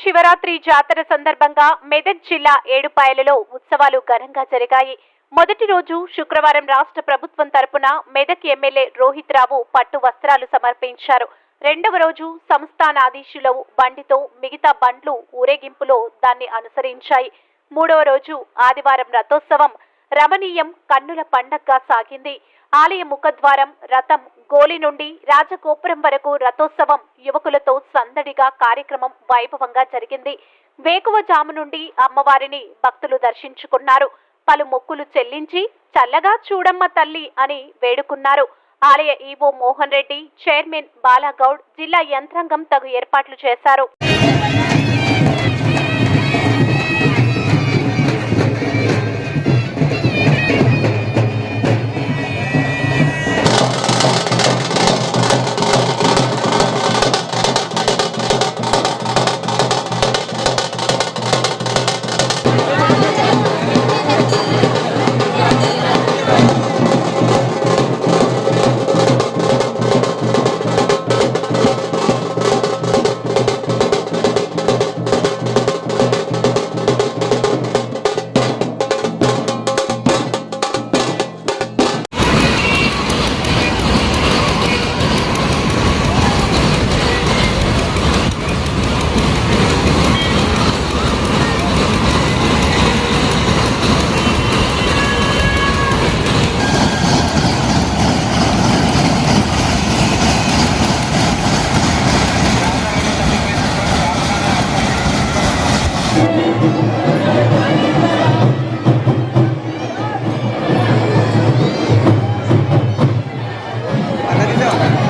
మహాశివరాత్రి జాతర సందర్భంగా మెదక్ జిల్లా ఏడుపాయలలో ఉత్సవాలు ఘనంగా జరిగాయి. మొదటి రోజు శుక్రవారం రాష్ట్ర ప్రభుత్వం తరపున మెదక్ ఎమ్మెల్యే రోహిత్ రావు పట్టు వస్త్రాలు సమర్పించారు. రెండవ రోజు సంస్థానాధీశులు బండితో మిగతా బండ్లు ఊరేగింపులో దాన్ని అనుసరించాయి. మూడవ రోజు ఆదివారం రథోత్సవం రమణీయం కన్నుల పండగగా సాగింది. ఆలయ ముఖద్వారం రథం గోలి నుండి రాజగోపురం వరకు రథోత్సవం యువకులతో సందడిగా కార్యక్రమం వైభవంగా జరిగింది. వేకువజాము నుండి అమ్మవారిని భక్తులు దర్శించుకున్నారు. పలు మొక్కులు చెల్లించి చల్లగా చూడమ్మ తల్లి అని వేడుకున్నారు. ఆలయ ఈవో మోహన్ రెడ్డి చైర్మన్ బాలాగౌడ్ జిల్లా యంత్రాంగం తగు ఏర్పాట్లు చేశారు. Agora ele